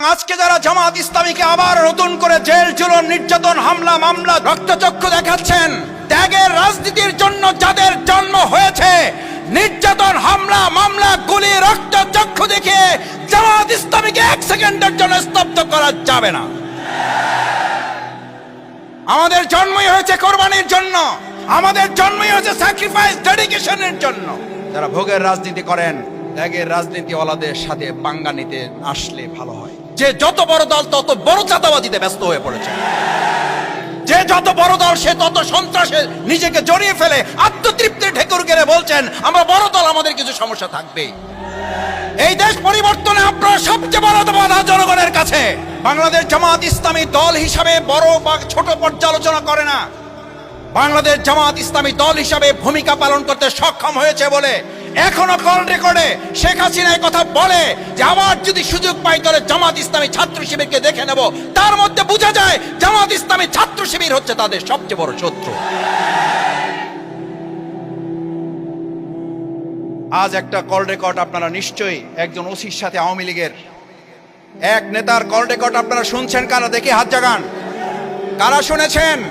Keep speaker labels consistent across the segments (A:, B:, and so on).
A: আজকে যারা জামাত ইসলামীকে আবার নতুন করে জেল জুলন নির্যাতন, হামলা, মামলা, রক্তচক্ষু দেখাচ্ছেন, ত্যাগের রাজনীতির জন্য যাদের জন্ম হয়েছে, নির্যাতন, হামলা, মামলা, গুলি, রক্তচক্ষু দেখে জামাত ইসলামীকে এক সেকেন্ডের জন্য স্তব্ধ করা যাবে না। আমাদের জন্মই হয়েছে কোরবানির জন্য, আমাদের জন্মই হয়েছে স্যাক্রিফাইস ডেডিকেশনের জন্য। যারা ভোগের রাজনীতি করেন, ত্যাগের রাজনীতি ওলাদের সাথে পাঙ্গা নিতে আসলে ভালো হয়। যে যত বড় দল তত বড় চাঁদাবাজিতে ব্যস্ত হয়ে পড়েছে। যে যত বড় দল, সে তত সন্ত্রাসে নিজেকে জড়িয়ে ফেলে, আত্মতৃপ্তির ঠেকুর গেলে বলছেন, আমরা বড় দল, আমাদের কিছু সমস্যা থাকবে। এই দেশ পরিবর্তনে আপনার সবচেয়ে বড় বাধা জনগণের কাছে। বাংলাদেশ জামাত ইসলামী দল হিসাবে বড় বা ছোট পর্যালোচনা করে না। বাংলাদেশ জামাত ইসলামী দল হিসাবে ভূমিকা পালন করতে সক্ষম হয়েছে বলে এখনও কল রেকর্ডে শেখ হাসিনা কথা বলে যে আবার যদি সুযোগ পাই তাহলে জামাত ইসলামী ছাত্র শিবিরকে দেখে নেব। তার মধ্যে বোঝা যায় জামাত ইসলামী ছাত্র শিবির হচ্ছে তাদের সবচেয়ে বড় শত্রু। আজ একটা কল রেকর্ড আপনারা নিশ্চয়ই একজন ওসির সাথে আওয়ামী লীগের। এক নেতার কল রেকর্ড আপনারা শুনছেন? কারা দেখে হাত জাগান। কারা শুনেছেন?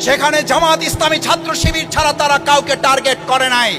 A: সেখানে জামাত ইসলামী ছাত্র শিবির ছাড়া তারা কাউকে টার্গেট করে নাই।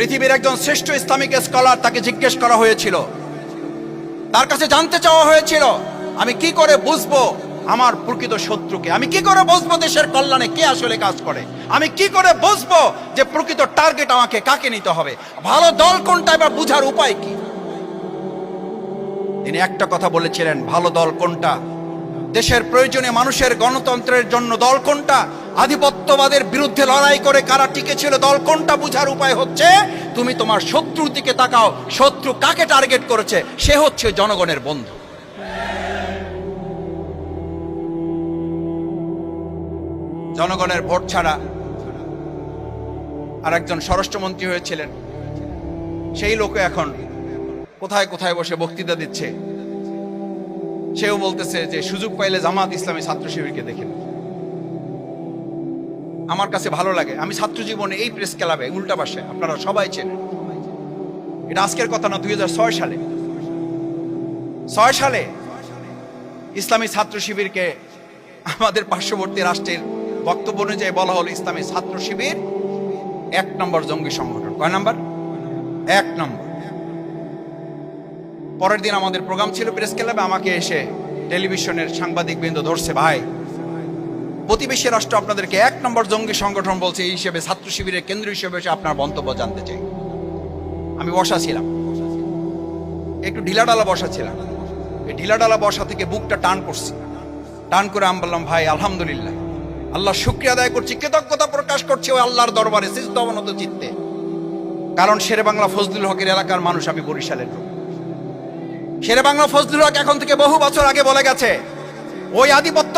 A: পৃথিবীর একজন শ্রেষ্ঠ ইসলামিক স্কলার তাকে জিজ্ঞেস করা হয়েছিল। তার কাছে জানতে চাওয়া হয়েছিল, আমি কি করে বুঝব আমার প্রকৃত শত্রুকে? আমি কি করে বুঝব দেশের কল্যাণে কে আসলে কাজ করে? আমি কি করে বুঝব যে প্রকৃত টার্গেট আমাকে কাকে নিতে হবে? ভালো দল কোনটা এবার বুঝার উপায় কি? তিনি একটা কথা বলেছিলেন, ভালো দল কোনটা? দেশের প্রয়োজনে মানুষের গণতন্ত্রের জন্য দল কোনটা? আধিপত্যবাদের বিরুদ্ধে লড়াই করে কারা টিকেছিল দল কোনটা বুঝার উপায় হচ্ছে? তুমি তোমার শত্রুর দিকে তাকাও। শত্রু কাকে টার্গেট করেছে? সে হচ্ছে জনগণের বন্ধু। জনগণের ভোট ছাড়া আর একজন স্বরাষ্ট্রমন্ত্রী হয়েছিলেন। সেই লোক এখন কোথায় কোথায় বসে বক্তৃতা দিচ্ছে? সেও বলতেছে যে সুযোগ পাইলে জামাত ইসলামী ছাত্র শিবিরকে দেখে। আমার কাছে ভালো লাগে। আমি ছাত্র জীবনে এই প্রেস ক্লাবে উল্টা পাশে, আপনারা সবাই চেনেন। এটা আজকের কথা না, দুই হাজার ছয় সালে। ছয় সালে ইসলামী ছাত্র শিবিরকে আমাদের পার্শ্ববর্তী রাষ্ট্রের বক্তব্য অনুযায়ী বলা হলো ইসলামী ছাত্র শিবির এক নম্বর জঙ্গি সংগঠন। কয় নাম্বার? এক নম্বর। পরের দিন আমাদের প্রোগ্রাম ছিল প্রেস ক্লাবে, আমাকে এসে টেলিভিশনের সাংবাদিক বৃন্দ ধরছে, ভাই প্রতিবেশী রাষ্ট্র আপনাদেরকে এক নম্বর জঙ্গি সংগঠন বলছে, এই হিসেবে ছাত্র শিবিরের কেন্দ্র হিসেবে আপনার মন্তব্য জানতে চাই। আমি বসা ছিলাম। একটু ঢিলাডালা বসা ছিলাম। এই ঢিলাডালা বসা থেকে বুকটা টান করছি। টান করে আমি বললাম, ভাই, আলহামদুলিল্লাহ। আল্লাহ শুক্রিয়া আদায় করছি, কৃতজ্ঞতা প্রকাশ করছি ওই আল্লাহর দরবারে সিজদ অবনত চিত্তে। কারণ শেরে বাংলা ফজলুল হকের এলাকার মানুষ আমি বরিশালের লোক। শেরে বাংলা ফজলুল হক এখন থেকে বহু বছর আগে বলে গেছে, ওই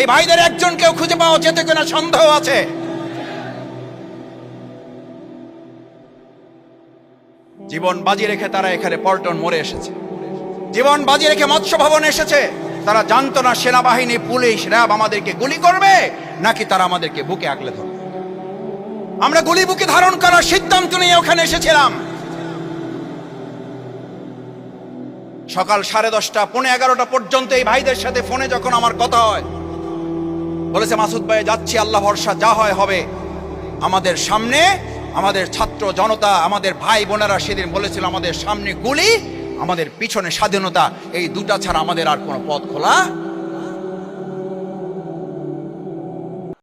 A: এই ভাইদের একজন কেউ খুঁজে পাওয়া যেতে কিনা সন্দেহ আছে। জীবন বাজি রেখে তারা এখানে পল্টন মরে এসেছে। জীবন বাজি রেখে মৎস্য ভবন এসেছে। তারা জানতো না সেনাবাহিনী, পুলিশ, র্যাব আমাদেরকে গুলি করবে, নাকি তারা আমাদেরকে বুকে আগলে ধরবে। আমরা গুলি বুকে ধারণ করার সিদ্ধান্ত নিয়ে ওখানে এসেছিলাম। সকাল সাড়ে দশটা, পৌনে এগারোটা পর্যন্ত এই ভাইদের সাথে ফোনে যখন আমার কথা হয় বলেছে, মাসুদ ভাই, যাচ্ছি, আল্লাহ ভরসা, যা হয় হবে। আমাদের সামনে, আমাদের ছাত্র জনতা, আমাদের ভাই বোনেরা সেদিন বলেছিল, আমাদের সামনে গুলি, আমাদের পিছনে স্বাধীনতা, এই দুটা ছাড়া আমাদের আর কোনো পথ খোলা